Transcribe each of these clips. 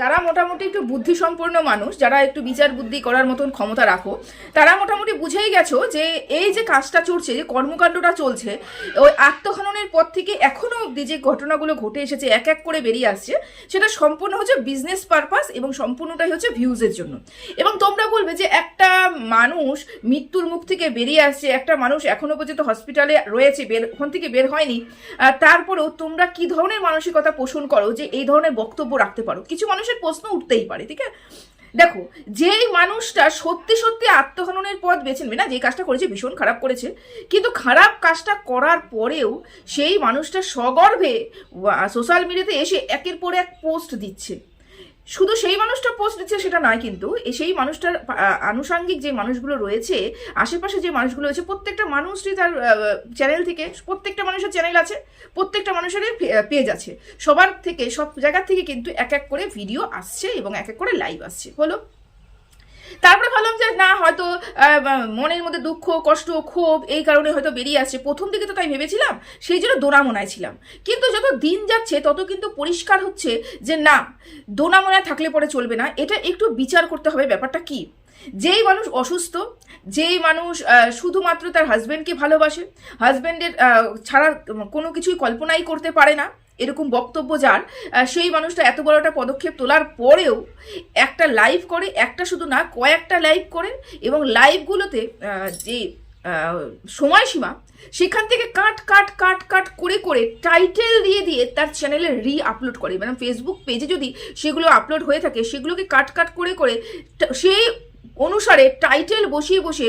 যারা মোটামুটি একটু বুদ্ধিসম্পন্ন মানুষ, যারা একটু বিচার বুদ্ধি করার মতন ক্ষমতা রাখো, তারা মোটামুটি বুঝেই গেছো যে এই যে কাজটা চলছে, যে কর্মকাণ্ডটা চলছে, ওই আত্মহননের পর থেকে এখনও অবধি যে ঘটনাগুলো ঘটে এসেছে, এক এক করে বেরিয়ে আসছে, সেটা সম্পূর্ণ হচ্ছে বিজনেস পারপাস এবং সম্পূর্ণটাই হচ্ছে ভিউজের জন্য। এবং তোমরা বলবে যে একটা মানুষ মৃত্যুর মুখ থেকে বেরিয়ে আসছে, একটা মানুষ এখনও পর্যন্ত হসপিটালে রয়েছে, বের, ওখান থেকে বের হয়নি তারপরেও তোমরা কি ধরনের মানসিকতা পোষণ করো যে এই ধরনের বক্তব্য রাখতে পারো? কিছু মানুষের প্রশ্ন উঠতেই পারে, ঠিক আছে? দেখো, যেই মানুষটা সত্যি সত্যি আত্মহননের পথ বেছে নেবে, না যে কাজটা করেছে ভীষণ খারাপ করেছে, কিন্তু খারাপ কাজটা করার পরেও সেই মানুষটা সগর্ভে সোশ্যাল মিডিয়াতে এসে একের পর এক পোস্ট দিচ্ছে। শুধু সেই মানুষটা পোস্ট দিচ্ছে সেটা নয় কিন্তু সেই মানুষটার আনুষাঙ্গিক যে মানুষগুলো রয়েছে, আশেপাশে যে মানুষগুলো রয়েছে, প্রত্যেকটা মানুষই তার চ্যানেল থেকে, প্রত্যেকটা মানুষের চ্যানেল আছে, প্রত্যেকটা মানুষের পেজ আছে। সবার থেকে, সব জায়গার থেকে কিন্তু এক এক করে ভিডিও আসছে এবং এক এক করে লাইভ আসছে। হলো তারপরে ভাবলাম যে না, হয়তো মনের মধ্যে দুঃখ, কষ্ট, ক্ষোভ এই কারণে হয়তো বেরিয়ে আসছে। প্রথম দিকে তো তাই ভেবেছিলাম, সেই জন্য দোনামোনায় ছিলাম। কিন্তু যত দিন যাচ্ছে, তত কিন্তু পরিষ্কার হচ্ছে যে না, দোনামোনায় থাকলে পরে চলবে না। এটা একটু বিচার করতে হবে ব্যাপারটা কি? যেই মানুষ অসুস্থ, যেই মানুষ শুধুমাত্র তার হাজব্যান্ডকে ভালোবাসে হাজব্যান্ডের ছাড়া কোনো কিছুই কল্পনাই করতে পারে না। এরকম বক্তব্য যার সেই মানুষটা এত বড় একটা পদক্ষেপ তোলার পরেও একটা লাইভ করে, একটা শুধু না, কয়েকটা লাইভ করে এবং লাইভগুলোতে যে সময়সীমা, সেখান থেকে কাট কাট কাট কাট করে করে টাইটেল দিয়ে দিয়ে তার চ্যানেলে রি আপলোড করে। মানে ফেসবুক পেজে যদি সেগুলো আপলোড হয়ে থাকে, সেগুলোকে কাট কাট করে করে সেই অনুসারে টাইটেল বসিয়ে বসে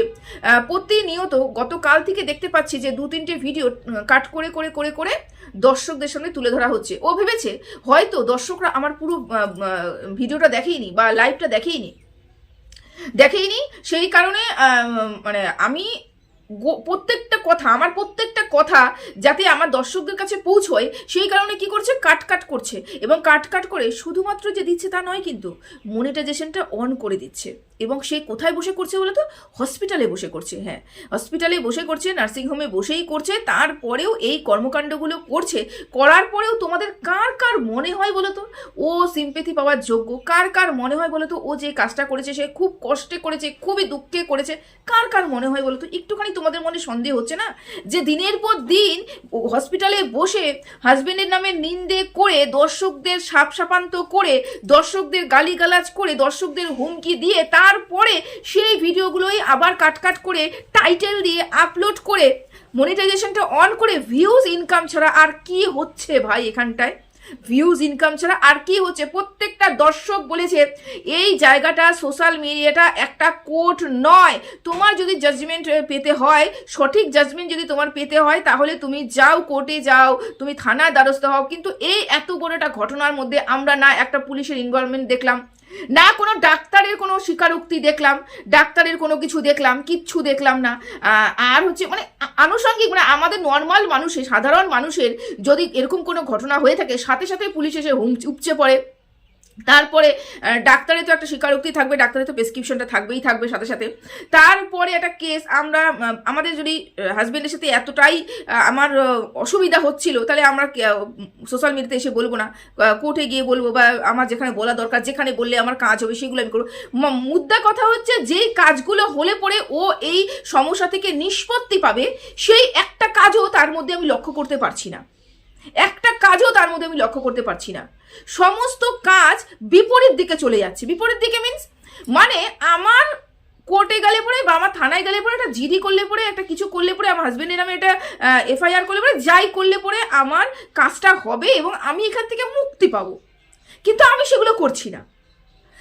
প্রতিনিয়ত গতকাল থেকে দেখতে পাচ্ছি যে দু তিনটে ভিডিও কাট করে করে করে করে দর্শকদের সামনে তুলে ধরা হচ্ছে। ও ভেবেছে হয়তো দর্শকরা আমার পুরো ভিডিওটা দেখেইনি বা লাইভটা দেখেইনি। দেখেইনি, সেই কারণে মানে আমি প্রত্যেকটা কথা, আমার প্রত্যেকটা কথা যাতে আমার দর্শকদের কাছে পৌঁছয়, সেই কারণে কি করছে? কাট কাট করছে। এবং কাট কাট করে শুধুমাত্র যে দিচ্ছে তা নয় কিন্তু মনিটাইজেশনটা অন করে দিচ্ছে। এবং সে কোথায় বসে করছে বলে তো? হসপিটালে বসে করছে হ্যাঁ। হসপিটালে বসে করছে নার্সিংহোমে বসেই করছে, তারপরেও এই কর্মকাণ্ডগুলো করছে। করার পরেও তোমাদের কার কার মনে হয় বলো তো? ও সিম্পেথি পাওয়ার যোগ্য, কার কার মনে হয় বলো তো? ও যে কাজটা করেছে সে খুব কষ্টে করেছে, খুবই দুঃখে করেছে, কার কার মনে হয় বলো তো? একটুখানি তোমাদের মনে সন্দেহ হচ্ছে না? যে দিনের পর দিন হসপিটালে বসে হাজবেন্ডের নামে নিন্দে করে, দর্শকদের সাপ সাপান্ত করে, দর্শকদের গালিগালাজ করে, দর্শকদের হুমকি দিয়ে তারপরে সেই ভিডিওগুলোই আবার কাট কাট করে টাইটেল দিয়ে আপলোড করে মনিটাইজেশনটা অন করে ভিউজ ইনকাম ছাড়া আর কি হচ্ছে ভাই এখানটায়? ভিউজ ইনকাম ছাড়া আর কি হচ্ছে? প্রত্যেকটা দর্শক বলেছে, এই জায়গাটা সোশ্যাল মিডিয়াটা একটা কোর্ট নয়। তোমার যদি জাজমেন্ট পেতে হয়, সঠিক জাজমেন্ট যদি তোমার পেতে হয়, তাহলে তুমি যাও কোর্টে যাও, তুমি থানার দ্বারস্থ হও। কিন্তু এই এত বড় একটা ঘটনার মধ্যে আমরা না একটা পুলিশের ইনভলভমেন্ট দেখলাম। না, কোনো ডাক্তারের কোনো স্বীকারোক্তি দেখলাম, ডাক্তারের কোনো কিছু দেখলাম, কিচ্ছু দেখলাম না। আর হচ্ছে মানে আনুষঙ্গিক মানে আমাদের নর্মাল মানুষের, সাধারণ মানুষের যদি এরকম কোনো ঘটনা হয়ে থাকে, সাথে সাথে পুলিশ এসে হুম, উপচে পড়ে। তারপরে আহ, ডাক্তারের তো একটা স্বীকারোক্তি থাকবে ডাক্তারের তো প্রেসক্রিপশনটা থাকবেই থাকবে সাথে সাথে। তারপরে একটা কেস আমরা আমাদের যদি হাজব্যান্ডের সাথে এতটাই আমার অসুবিধা হচ্ছিল তাহলে আমরা সোশ্যাল মিডিয়াতে এসে বলব না। কোর্টে গিয়ে বলব বা আমার যেখানে বলা দরকার যেখানে বললে আমার কাজ হবে সেগুলো আমি করব। মুদ্রা কথা হচ্ছে যেই কাজগুলো হলে পরে ও এই সমস্যা থেকে নিষ্পত্তি পাবে সেই একটা কাজও তার মধ্যে আমি লক্ষ্য করতে পারছি না। একটা কাজও তার মধ্যে আমি লক্ষ্য করতে পারছি না। সমস্ত কাজ বিপরীত দিকে চলে যাচ্ছে। বিপরীত দিকে মিন্স মানে আমার কোর্টে গেলে পরে বা আমার থানায় গেলে পরে, একটা জিডি করলে পরে, একটা কিছু করলে পরে, আমার হাজব্যান্ডের নামে একটা এফআইআর করলে পরে, যাই করলে পরে আমার কাজটা হবে এবং আমি এখান থেকে মুক্তি পাবো। কিন্তু আমি সেগুলো করছি না।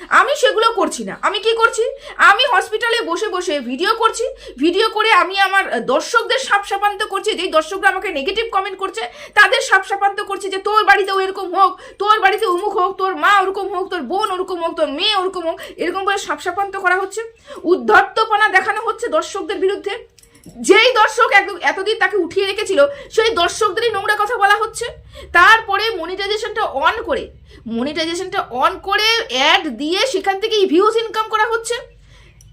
আমি সেগুলো করছি না। আমি কি করছি? আমি হসপিটালে বসে বসে ভিডিও করছি। ভিডিও করে আমি আমার দর্শকদের সাপ সাপান্ত করছি। যেই দর্শকরা আমাকে নেগেটিভ কমেন্ট করছে, তাদের সাপ সাপান্ত করছি যে, তোর বাড়িতেও এরকম হোক, তোর বাড়িতে অমুক হোক, তোর মা ওরকম হোক, তোর বোন ওরকম হোক, তোর মেয়ে ওরকম হোক। এরকম করে সাপ সাপান্ত করা হচ্ছে। উদ্ধত্তপনা দেখানো হচ্ছে দর্শকদের বিরুদ্ধে। যেই দর্শক এক- এতদিন তাকে উঠিয়ে রেখেছিল, সেই দর্শকদেরই নোংরা কথা বলা হচ্ছে। তারপরে মনিটাইজেশনটা অন করে মনিটাইজেশনটা অন করে অ্যাড দিয়ে সেখান থেকেই ভিউজ ইনকাম করা হচ্ছে।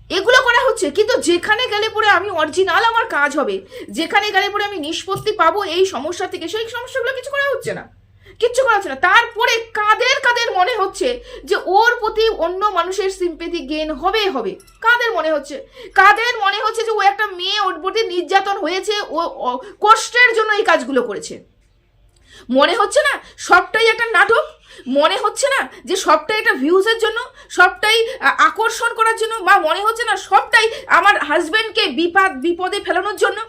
এগুলো করা হচ্ছে, কিন্তু যেখানে গেলে পরে আমি অরিজিনাল আমার কাজ হবে, যেখানে গেলে পরে আমি নিষ্পত্তি পাবো এই সমস্যা থেকে, সেই সমস্যাগুলো কিছু করা হচ্ছে না। কিচ্ছু করা হচ্ছে না। তারপরে কাদের কাদের মনে হচ্ছে যে ওর প্রতি অন্য মানুষের সিম্পেথি গেন হবে হবে? কাদের মনে হচ্ছে? কাদের মনে হচ্ছে যে ও একটা মেয়ে ওর প্রতি নির্যাতন হয়েছে, ও কষ্টের জন্য এই কাজগুলো করেছে। মনে হচ্ছে না সবটাই একটা নাটক? মনে হচ্ছে না যে সবটাই একটা ভিউজের জন্য, সবটাই আকর্ষণ করার জন্য, বা মনে হচ্ছে না সবটাই আমার হাজব্যান্ডকে বিপদ বিপদে ফেলানোর জন্য?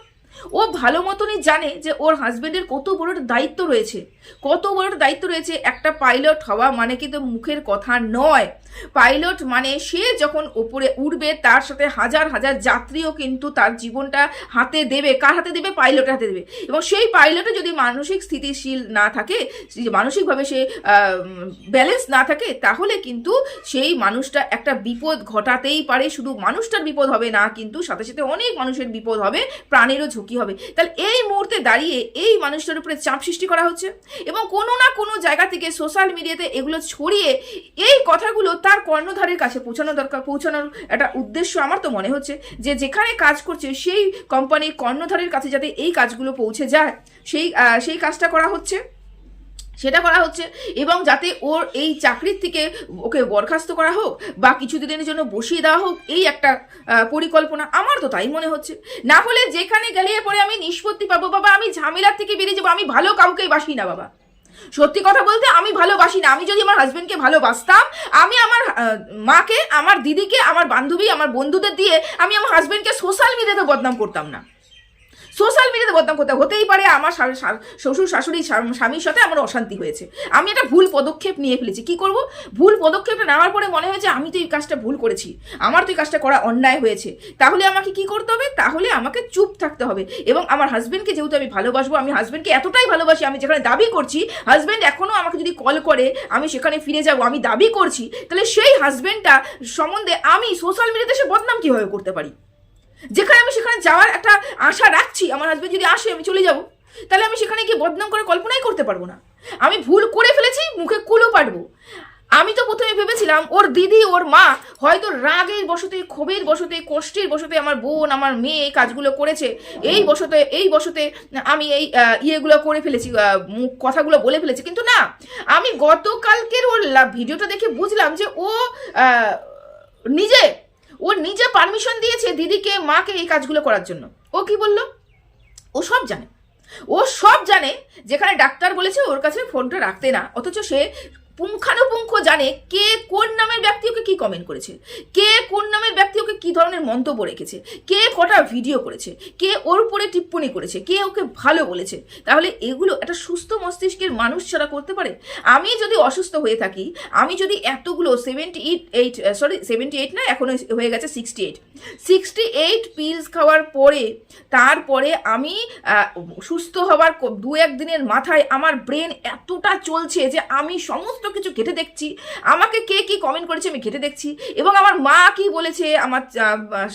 ও ভালো মতনই জানে যে ওর হাজবেন্ডের কত বড় দায়িত্ব রয়েছে। কত বড় দায়িত্ব রয়েছে, একটা পাইলট হওয়া মানে কিন্তু মুখের কথা নয়। পাইলট মানে সে যখন ওপরে উঠবে, তার সাথে হাজার হাজার যাত্রীও কিন্তু তার জীবনটা হাতে দেবে। কার হাতে দেবে? পাইলটের হাতে দেবে। এবং সেই পাইলটে যদি মানসিক স্থিতিশীল না থাকে মানসিকভাবে সে ব্যালেন্স না থাকে, তাহলে কিন্তু সেই মানুষটা একটা বিপদ ঘটাতেই পারে। শুধু মানুষটার বিপদ হবে না, কিন্তু সাথে সাথে অনেক মানুষের বিপদ হবে, প্রাণেরও ঝুঁকি হবে? তাহলে এই মুহূর্তে দাঁড়িয়ে এই মানুষটার উপরে চাপ সৃষ্টি করা হচ্ছে এবং কোনো না কোনো জায়গা থেকে সোশ্যাল মিডিয়াতে এগুলো ছড়িয়ে এই কথাগুলো তার কর্ণধারের কাছে পৌঁছানো দরকার, পৌঁছানোর একটা উদ্দেশ্য আমার তো মনে হচ্ছে যে যেখানে কাজ করছে সেই কোম্পানির কর্ণধারের কাছে যাতে এই কাজগুলো পৌঁছে যায়, সেই সেই কাজটা করা হচ্ছে। সেটা করা হচ্ছে। এবং যাতে ওর এই চাকরির থেকে ওকে বরখাস্ত করা হোক বা কিছুদিনের জন্য বসিয়ে দেওয়া হোক, এই একটা পরিকল্পনা আমার তো তাই মনে হচ্ছে। না হলে যেখানে গেলে পরে আমি নিষ্পত্তি পাবো। বাবা, আমি ঝামেলার থেকে বেরিয়ে যাব। আমি ভালো কাউকেই বাসি না, বাবা। সত্যি কথা বলতে আমি ভালোবাসি না। আমি যদি আমার হাজবেন্ডকে ভালোবাসতাম, আমি আমার মাকে, আমার দিদিকে, আমার বান্ধবী, আমার বন্ধুদের দিয়ে আমি আমার হাজবেন্ডকে সোশ্যাল মিডিয়াতে বদনাম করতাম না। সোশ্যাল মিডিয়াতে বদনাম করতে হতেই পারে আমার শ্বশুর, শাশুড়ি স্বামীর সাথে আমার অশান্তি হয়েছে। আমি একটা ভুল পদক্ষেপ নিয়ে ফেলেছি। কি করব? ভুল পদক্ষেপটা নেওয়ার পরে মনে হয়েছে আমি তো এই কাজটা ভুল করেছি। আমার তো এই কাজটা করা অন্যায় হয়েছে। তাহলে আমাকে কি করতে হবে? তাহলে আমাকে চুপ থাকতে হবে। এবং আমার হাজব্যান্ডকে যেহেতু আমি ভালোবাসবো, আমি হাজব্যান্ডকে এতটাই ভালোবাসি, আমি যেখানে দাবি করছি হাজব্যান্ড এখনও আমাকে যদি কল করে, আমি সেখানে ফিরে যাব, আমি দাবি করছি, তাহলে সেই হাজবেন্ডটা সম্বন্ধে আমি সোশ্যাল মিডিয়াতে সে বদনাম কীভাবে করতে পারি? যেখানে আমি সেখানে যাওয়ার একটা আশা রাখছি, আমার হাজবেন্ড যদি আসে, আমি চলে যাব। তাহলে আমি সেখানে গিয়ে বদনাম করে কল্পনাই করতে পারব না। আমি ভুল করে ফেলেছি, মুখে কুলো পারব আমি তো প্রথমে ভেবেছিলাম, ওর দিদি, ওর মা হয়তো রাগের বসতে, ক্ষোভের বসতে, কষ্টের বসতে আমার বোন, আমার মেয়ে এই কাজগুলো করেছে। এই বসতে এই বসতে আমি এই ইয়েগুলো করে ফেলেছি কথাগুলো বলে ফেলেছি। কিন্তু না, আমি গতকালকের ওর ভিডিওটা দেখে বুঝলাম যে ও নিজে ও নিজে পারমিশন দিয়েছে দিদিকে, মাকে এই কাজগুলো করার জন্য। ও কি বলল? ও সব জানে। ও সব জানে, যেখানে ডাক্তার বলেছে ওর কাছে ফোনটা রাখতে না। অথচ সে পুঙ্খানুপুঙ্খ জানে কে কোন নামের ব্যক্তি ওকে কী কমেন্ট করেছে, কে কোন নামের ব্যক্তি ওকে কী ধরনের মন্তব্য রেখেছে, কে কটা ভিডিও করেছে, কে ওর উপরে টিপ্পনি করেছে, কে ওকে ভালো বলেছে। তাহলে এগুলো একটা সুস্থ মস্তিষ্কের মানুষ ছাড়া করতে পারে? আমি যদি অসুস্থ হয়ে থাকি, আমি যদি এতগুলো seventy eight sorry seventy eight না, এখন হয়ে গেছে sixty eight sixty eight pills খাওয়ার পরে, তারপরে আমি সুস্থ হওয়ার দু এক দিনের মাথায় আমার ব্রেন এতটা চলছে যে আমি সমস্ত কিছু ঘেটে দেখছি। আমাকে কে কি কমেন্ট করেছে আমি ঘেটে দেখছি। এবং আমার মা কি বলেছে, আমার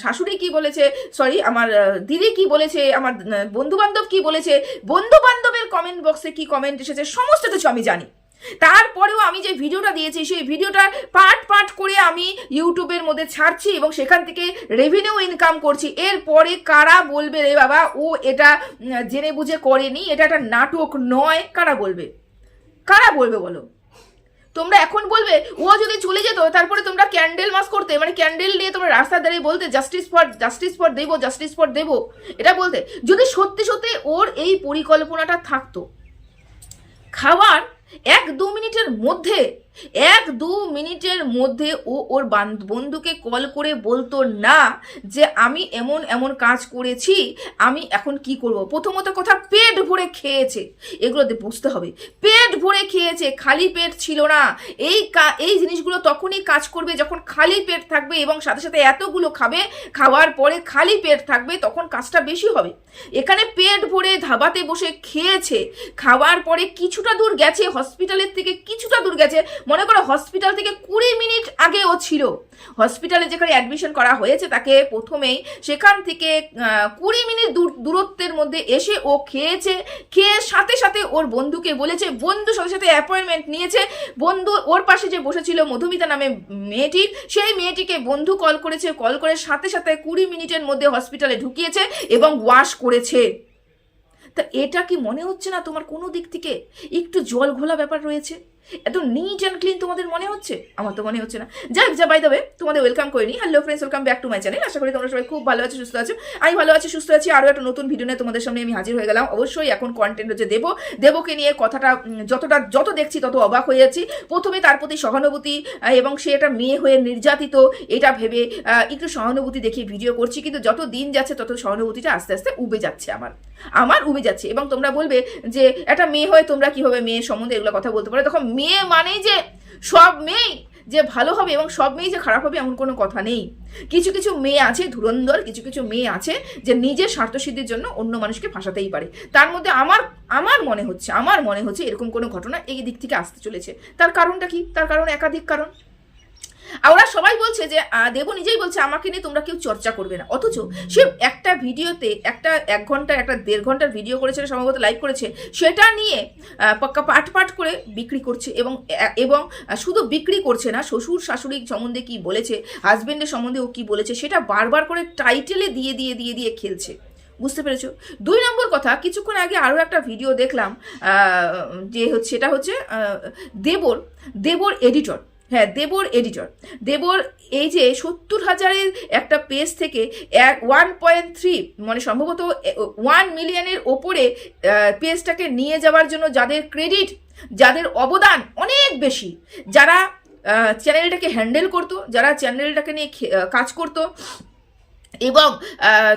শাশুড়ি কি বলেছে সরি আমার দিদি কি বলেছে, আমার বন্ধু বান্ধব কি বলেছে বন্ধু বান্ধবের কমেন্ট বক্সে কি কমেন্ট এসেছে, সমস্ত কিছু আমি জানি। তারপরেও আমি যে ভিডিওটা দিয়েছি, সেই ভিডিওটা পার্ট পার্ট করে আমি ইউটিউবের মধ্যে ছাড়ছি এবং সেখান থেকে রেভিনিউ ইনকাম করছি। এরপরে কারা বলবে রে বাবা, ও এটা জেনে বুঝে করেনি, এটা একটা নাটক নয়, কারা বলবে? কারা বলবে বলো? তোমরা এখন বলবে, ও যদি চলে যেত, তারপরে তোমরা ক্যান্ডেল মাস করতে মানে ক্যান্ডেল নিয়ে তোমরা রাস্তা দাঁড়িয়ে বলতে জাস্টিস ফর জাস্টিস ফর দেবো জাস্টিস ফর দেবো। এটা বলতে, যদি সত্যি সত্যি ওর এই পরিকল্পনাটা থাকতো খাবার এক দু মিনিটের মধ্যে এক দু মিনিটের মধ্যে ও ওর বান- বন্ধুকে কল করে বলতো, না, যে আমি এমন এমন কাজ করেছি, আমি এখন কি করব? প্রথমত কথা পেট ভরে খেয়েছে। এগুলোতে বুঝতে হবে। পেট ভরে খেয়েছে, খালি পেট ছিল না। এই এই জিনিসগুলো তখনই কাজ করবে যখন খালি পেট থাকবে এবং সাথে সাথে এতগুলো খাবে, খাওয়ার পরে খালি পেট থাকবে, তখন কাজটা বেশি হবে। এখানে পেট ভরে ধাবাতে বসে খেয়েছে। খাওয়ার পরে কিছুটা দূর গেছে, হসপিটালের থেকে কিছুটা দূর গেছে মনে করো হসপিটাল থেকে কুড়ি মিনিট আগে ও ছিল। হসপিটালে যেখানে অ্যাডমিশন করা হয়েছে, তাকে প্রথমেই সেখান থেকে কুড়ি মিনিট দূর, দূরত্বের মধ্যে এসে ও খেয়েছে। খেয়ে সাথে সাথে ওর বন্ধুকে বলেছে, বন্ধু সাথে সাথে অ্যাপয়েন্টমেন্ট নিয়েছে। বন্ধু ওর পাশে যে বসেছিল মধুমিতা নামে মেয়েটি, সেই মেয়েটিকে বন্ধু কল করেছে। কল করে সাথে সাথে কুড়ি মিনিটের মধ্যে হসপিটালে ঢুকিয়েছে এবং ওয়াশ করেছে। তা এটা কি মনে হচ্ছে না তোমার কোনো দিক থেকে? একটু জল ঘোলা ব্যাপার রয়েছে। এত নিট অ্যান্ড ক্লিন তোমাদের মনে হচ্ছে? আমার তো মনে হচ্ছে না। যাই যা বাই দেবে তোমাদের ওয়েলকাম করে নি hello friends welcome back to my channel আশা করি তোমরা সবাই খুব ভালো আছো, সুস্থ আছো। আমি ভালো আছি, সুস্থ আছি। আরও একটা নতুন ভিডিও নিয়ে তোমাদের সামনে আমি হাজির হয়ে গেলাম। অবশ্যই এখন কন্টেন্ট হচ্ছে দেবো। দেবকে নিয়ে কথাটা যতটা, যত দেখছি তত অবাক হয়ে যাচ্ছি। প্রথমে তার প্রতি সহানুভূতি এবং সে একটা মেয়ে হয়ে নির্যাতিত, এটা ভেবে একটু সহানুভূতি দেখিয়ে ভিডিও করছি। কিন্তু যত দিন যাচ্ছে, তত সহানুভূতিটা আস্তে আস্তে উবে যাচ্ছে আমার। আমার উবে যাচ্ছে। এবং তোমরা বলবে যে, একটা মেয়ে হয়ে, তোমরা কীভাবে মেয়ের সম্বন্ধে এগুলো কথা বলতে পারো? তখন মেয়ে মানেই যে সব মেয়েই যে ভালো হবে এবং সব মেয়ে যে খারাপ হবে এমন কোনো কথা নেই। কিছু কিছু মেয়ে আছে ধুরন্ধর, কিছু কিছু মেয়ে আছে যে নিজের স্বার্থসিদ্ধির জন্য অন্য মানুষকে ফাঁসাতেই পারে। তার মধ্যে আমার আমার মনে হচ্ছে, আমার মনে হচ্ছে এরকম কোনো ঘটনা এই দিক থেকে আসতে চলেছে। তার কারণটা কি? তার কারণ একাধিক কারণ। ওরা সবাই বলছে যে দেব নিজেই বলছে, আমাকে নিয়ে তোমরা কেউ চর্চা করবে না। অথচ সে একটা ভিডিওতে, একটা এক ঘণ্টা একটা দেড় ঘণ্টার ভিডিও করেছে, সম্ভবত লাইভ করেছে, সেটা নিয়ে পাক্কা পাট পাট করে বিক্রি করছে এবং এবং শুধু বিক্রি করছে না, শ্বশুর শাশুড়ি সম্বন্ধে কি বলেছে হাজবেন্ডের সম্বন্ধে ও কি বলেছে, সেটা বারবার করে টাইটেলে দিয়ে দিয়ে দিয়ে দিয়ে খেলছে। বুঝতে পেরেছ? দুই নম্বর কথা, কিছুক্ষণ আগে আরও একটা ভিডিও দেখলাম যে হচ্ছে, সেটা হচ্ছে দেবর দেবর এডিটর হ্যাঁ দেবর এডিটর দেবর, এই যে সত্তর হাজারের একটা পেজ থেকে এক ওয়ান পয়েন্ট থ্রি মানে সম্ভবত ওয়ান মিলিয়নের ওপরে পেজটাকে নিয়ে যাওয়ার জন্য যাদের ক্রেডিট যাদের অবদান অনেক বেশি, যারা চ্যানেলটাকে হ্যান্ডেল করতো, যারা চ্যানেলটাকে নিয়ে কাজ করতো এবং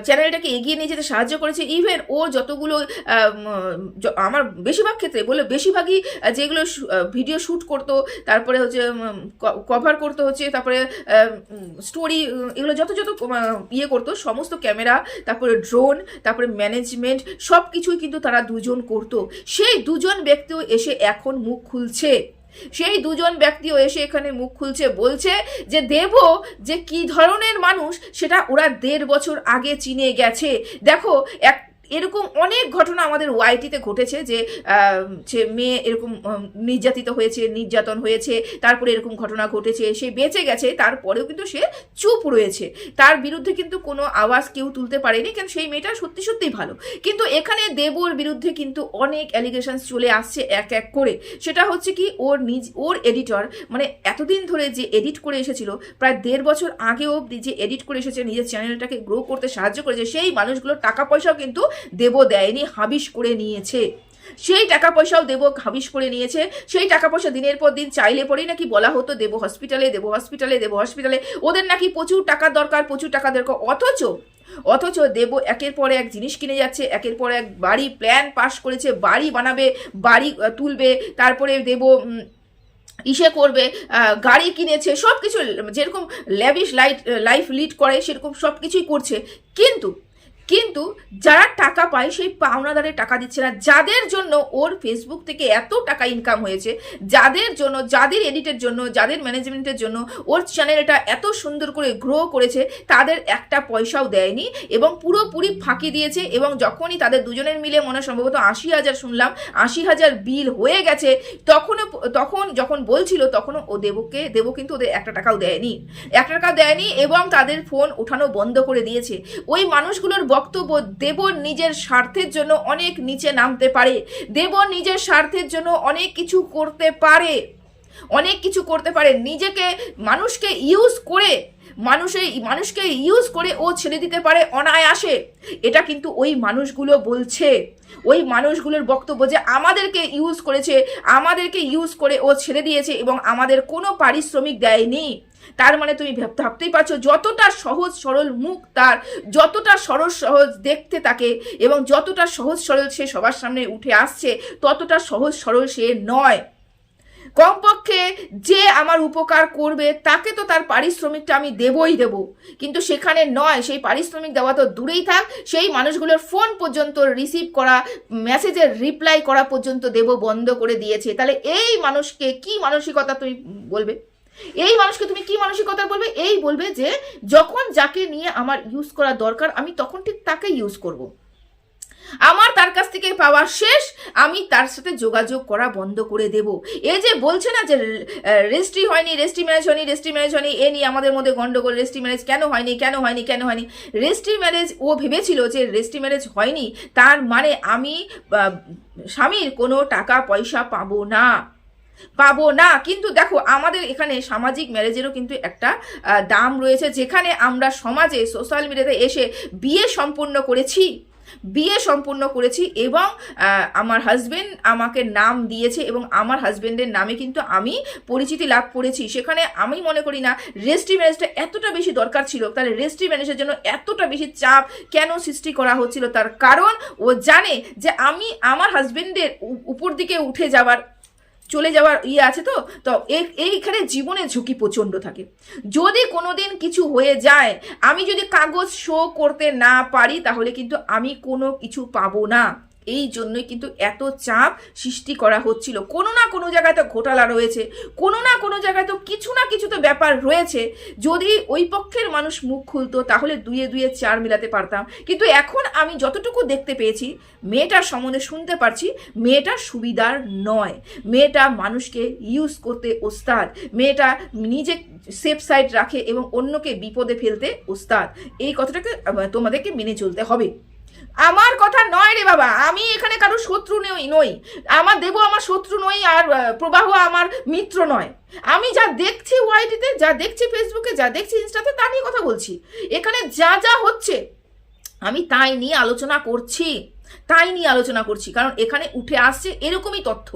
চ্যানেলটাকে এগিয়ে নিয়ে যেতে সাহায্য করেছে। ইভেন ও যতগুলো আমার বেশিরভাগ ক্ষেত্রে বলে বেশিরভাগই যেগুলো ভিডিও শ্যুট করতো, তারপরে হচ্ছে কভার করতে হচ্ছে, তারপরে স্টোরি এগুলো যত যত ইয়ে করতো, সমস্ত ক্যামেরা তারপরে ড্রোন তারপরে ম্যানেজমেন্ট সব কিছুই কিন্তু তারা দুজন করতো। সেই দুজন ব্যক্তিও এসে এখন মুখ খুলছে। সেই দুজন ব্যক্তিও এসে এখানে মুখ খুলছে, বলছে যে দেব যে কি ধরনের মানুষ সেটা ওরা দেড় বছর আগে চিনে গেছে। দেখো, এক এরকম অনেক ঘটনা আমাদের ওয়াইটিতে ঘটেছে যে যে মেয়ে এরকম নির্যাতিত হয়েছে, নির্যাতন হয়েছে, তারপরে এরকম ঘটনা ঘটেছে, সে বেঁচে গেছে, তারপরেও কিন্তু সে চুপ রয়েছে। তার বিরুদ্ধে কিন্তু কোনো আওয়াজ কেউ তুলতে পারেনি, কারণ সেই মেয়েটা সত্যি সত্যিই ভালো। কিন্তু এখানে দেবর বিরুদ্ধে কিন্তু অনেক অ্যালিগেশনস চলে আসছে এক এক করে। সেটা হচ্ছে কি, ওর নিজ, ওর এডিটর মানে এতদিন ধরে যে এডিট করে এসেছিল, প্রায় দেড় বছর আগে অবধি যে এডিট করে এসেছে, নিজের চ্যানেলটাকে গ্রো করতে সাহায্য করেছে, সেই মানুষগুলোর টাকা পয়সাও কিন্তু দেব দেয়নি, হাবিস করে নিয়েছে। সেই টাকা পয়সাও দেব হাবিস করে নিয়েছে। সেই টাকা পয়সা দিনের পর দিন চাইলে পরেই নাকি বলা হতো, দেব হসপিটালে দেব হসপিটালে দেব হসপিটালে ওদের নাকি প্রচুর টাকার দরকার, প্রচুর টাকা দরকার। অথচ অথচ দেব একের পর এক জিনিস কিনে যাচ্ছে, একের পর এক বাড়ি প্ল্যান পাস করেছে, বাড়ি বানাবে, বাড়ি তুলবে, তারপরে দেব ইসে করবে গাড়ি কিনেছে সব কিছু যেরকম ল্যাভিশ লাইট লাইফ লিড করে, সেরকম সব কিছুই করছে। কিন্তু কিন্তু যারা টাকা পায় সেই পাওনাদারে টাকা দিচ্ছে না। যাদের জন্য ওর ফেসবুক থেকে এত টাকা ইনকাম হয়েছে, যাদের জন্য, যাদের এডিটের জন্য, যাদের ম্যানেজমেন্টের জন্য ওর চ্যানেলটা এত সুন্দর করে গ্রো করেছে, তাদের একটা পয়সাও দেয়নি এবং পুরোপুরি ফাঁকি দিয়েছে এবং যখনই তাদের দুজনের মিলে মনে সম্ভবত আশি হাজার শুনলাম, আশি হাজার বিল হয়ে গেছে, তখনও, তখন যখন বলছিল তখনও ও দেবকে দেব কিন্তু ওদের একটা টাকাও দেয়নি। একটা টাকাও দেয়নি এবং তাদের ফোন ওঠানো বন্ধ করে দিয়েছে। ওই মানুষগুলোর বক্তব্য দেব নিজের স্বার্থের জন্য অনেক নিচে নামতে পারে। দেব নিজের স্বার্থের জন্য অনেক কিছু করতে পারে। অনেক কিছু করতে পারে। নিজেকে, মানুষকে ইউজ করে মানুষের মানুষকে ইউজ করে ও ছেড়ে দিতে পারে অনায়াসে। এটা কিন্তু ওই মানুষগুলো বলছে। ওই মানুষগুলোর বক্তব্য যে আমাদেরকে ইউজ করেছে, আমাদেরকে ইউজ করে ও ছেড়ে দিয়েছে এবং আমাদের কোনো পারিশ্রমিক দেয়নি। তার মানে তুমি ভাব- ভাবতেই পারছ যতটা সহজ, সরল মুখ তার, যতটা সরল, সহজ দেখতে তাকে এবং যতটা সহজ, সরল সে সবার সামনে উঠে আসছে, ততটা সহজ, সরল সে নয়। কমপক্ষে যে আমার উপকার করবে, তাকে তো তার পারিশ্রমিকটা আমি দেবই দেব। কিন্তু সেখানে নয়, সেই পারিশ্রমিক দেওয়া তো দূরেই থাক, সেই মানুষগুলোর ফোন পর্যন্ত রিসিভ করা মেসেজের রিপ্লাই করা পর্যন্ত দেব, বন্ধ করে দিয়েছে। তাহলে এই মানুষকে কি মানসিকতা তুমি বলবে? এই মানুষকে তুমি কি মানসিকতা বলবে? এই বলবে যে, যখন যাকে নিয়ে আমার ইউজ করা দরকার, আমি তখন ঠিক তাকে ইউজ করব। আমার তার কাছ থেকে পাওয়া শেষ, আমি তার সাথে যোগাযোগ করা বন্ধ করে দেব। এই যে বলছে না যে রেজিস্ট্রি হয়নি রেজিস্ট্রি ম্যারেজ হয়নি রেজিস্ট্রি ম্যারেজ হয়নি, এ নিয়ে আমাদের মধ্যে গন্ডগোল রেজিস্ট্রি ম্যারেজ কেন হয়নি কেন হয়নি কেন হয়নি? রেজিস্ট্রি ম্যারেজ ও ভেবেছিল যে রেজিস্ট্রি ম্যারেজ হয়নি, তার মানে আমি স্বামীর কোনো টাকা পয়সা পাবো না। পাবো না। কিন্তু দেখো, আমাদের এখানে সামাজিক ম্যারেজেরও কিন্তু একটা দাম রয়েছে, যেখানে আমরা সমাজে সোশ্যাল মিডিয়াতে এসে বিয়ে সম্পূর্ণ করেছি। বিয়ে সম্পূর্ণ করেছি এবং আমার হাজবেন্ড আমাকে নাম দিয়েছে এবং আমার হাজবেন্ডের নামে কিন্তু আমি পরিচিতি লাভ করেছি। সেখানে আমি মনে করি না রেজিস্ট্রি ম্যারেজটা এতটা বেশি দরকার ছিল তাহলে রেজিস্ট্রি ম্যারেজের জন্য এতটা বেশি চাপ কেন সৃষ্টি করা হচ্ছিল? তার কারণ ও জানে যে আমি আমার হাজবেন্ডের উপর দিকে উঠে যাওয়ার চলে যাওয়ার ইয়ে আছে তো তো এই- এইখানে জীবনে ঝুঁকি প্রচণ্ড থাকে। যদি কোনো দিন কিছু হয়ে যায়, আমি যদি কাগজ শো করতে না পারি, তাহলে কিন্তু আমি কোনো কিছু পাবো না। এই জন্যই কিন্তু এত চাপ সৃষ্টি করা হচ্ছিল। কোনো না কোনো জায়গায় তো ঘোটালা রয়েছে, কোনো না কোনো জায়গায় তো কিছু না কিছু তো ব্যাপার রয়েছে। যদি ওই পক্ষের মানুষ মুখ খুলতো, তাহলে দুয়ে দুয়ে চার মিলাতে পারতাম। কিন্তু এখন আমি যতটুকু দেখতে পেয়েছি, মেয়েটার সম্বন্ধে শুনতে পারছি, মেয়েটা সুবিধার নয়। মেয়েটা মানুষকে ইউজ করতে ওস্তাদ। মেয়েটা নিজে সেফ সাইড রাখে এবং অন্যকে বিপদে ফেলতে ওস্তাদ। এই কথাটাকে তোমাদেরকে মেনে চলতে হবে। আমার কথা নয় রে বাবা, আমি এখানে কারও শত্রু নই নই। আমার দেব আমার শত্রু নই, আর প্রবাহ আমার মিত্র নয়। আমি যা দেখছি ওয়াইটিতে, যা দেখছি ফেসবুকে, যা দেখছি ইনস্টাতে, তা নিয়ে কথা বলছি। এখানে যা যা হচ্ছে, আমি তাই নিয়ে আলোচনা করছি। তাই নিয়ে আলোচনা করছি, কারণ এখানে উঠে আসছে এরকমই তথ্য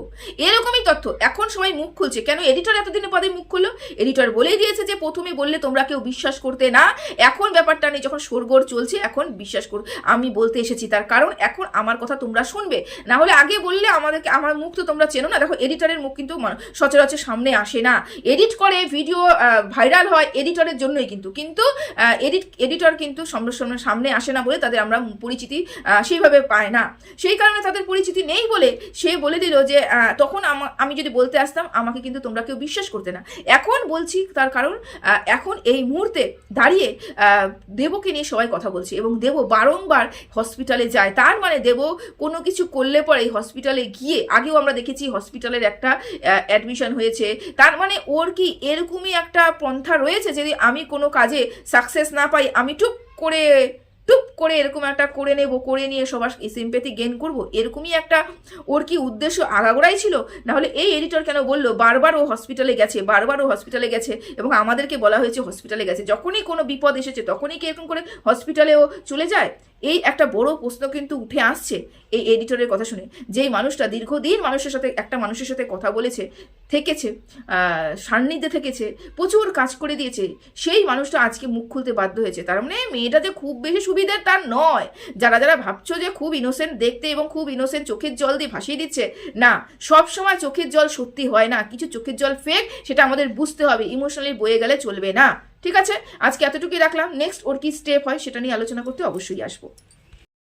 এরকমই তথ্য। এখন সবাই মুখ খুলছে, কেন এডিটর এতদিনে পদে মুখ খুললো? এডিটর বলেই দিয়েছে যে প্রথমে বললে তোমরা কেউ বিশ্বাস করতে না, এখন ব্যাপারটা নেই যখন সরগোর চলছে, এখন বিশ্বাস কর, আমি বলতে এসেছি তার কারণ, এখন আমার কথা তোমরা শুনবে। না হলে আগে বললে আমাদেরকে, আমার মুখ তো তোমরা চেনো না, দেখো এডিটরের মুখ কিন্তু সচরাচর সামনে আসে না। এডিট করে ভিডিও ভাইরাল হয় এডিটরের জন্যই কিন্তু কিন্তু এডিট এডিটর কিন্তু সামনে আসে না বলে তাদের আমরা পরিচিতি সেইভাবে পাই না। সেই কারণে তাদের পরিচিতি নেই বলে সে বলে দিল যে তখন আমা- আমি যদি বলতে আসতাম, আমাকে কিন্তু তোমরা কেউ বিশ্বাস করতে না। এখন বলছি তার কারণ এখন এই মুহূর্তে দাঁড়িয়ে দেবকে নিয়ে সবাই কথা বলছে এবং দেব বারংবার হসপিটালে যায়। তার মানে দেব কোনো কিছু করলে পরে এই হসপিটালে গিয়ে, আগেও আমরা দেখেছি হসপিটালের একটা অ্যাডমিশন হয়েছে। তার মানে ওর কি এরকমই একটা পন্থা রয়েছে? যদি আমি কোনো কাজে সাকসেস না পাই, আমি টুক করে টুপ করে এরকম একটা করে নেব, করে নিয়ে সবার সিম্পেথি গেন করব, এরকমই একটা ওর কি উদ্দেশ্য আগাগোড়াই ছিল? নাহলে এই এডিটর কেন বলল, বারবার ও হসপিটালে গেছে, বারবার ও হসপিটালে গেছে এবং আমাদেরকে বলা হয়েছে হসপিটালে গেছে। যখনই কোনো বিপদ এসেছে, তখনই কি এরকম করে হসপিটালেও চলে যায়? এই একটা বড় প্রশ্ন কিন্তু উঠে আসছে এই এডিটরের কথা শুনে। যেই মানুষটা দীর্ঘদিন মানুষের সাথে, একটা মানুষের সাথে কথা বলেছে, থেকেছে সান্নিধ্যে থেকেছে, প্রচুর কাজ করে দিয়েছে, সেই মানুষটা আজকে মুখ খুলতে বাধ্য হয়েছে। তার মানে মেয়েটা যে খুব বেশি সুবিধার তার নয়। যারা যারা ভাবছ যে খুব ইনোসেন্ট দেখতে এবং খুব ইনোসেন্ট চোখের জল দিয়ে ভাসিয়ে দিচ্ছে, না, সব সময় চোখের জল সত্যি হয় না। কিছু চোখের জল ফেক সেটা আমাদের বুঝতে হবে। ইমোশনালি বয়ে গেলে চলবে না। ঠিক আছে? আজকে এতটুকুই রাখলাম। নেক্সট ওর কি স্টেপ হয় সেটা নিয়ে আলোচনা করতে অবশ্যই আসব।